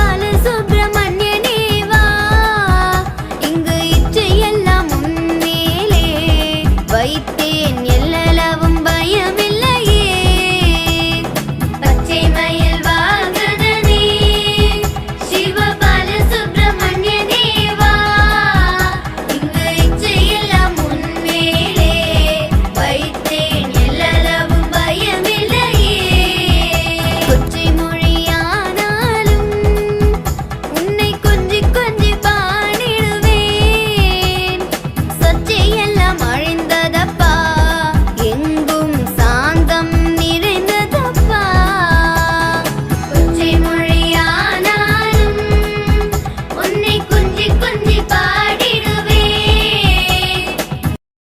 బాలసుబ్రహ్మ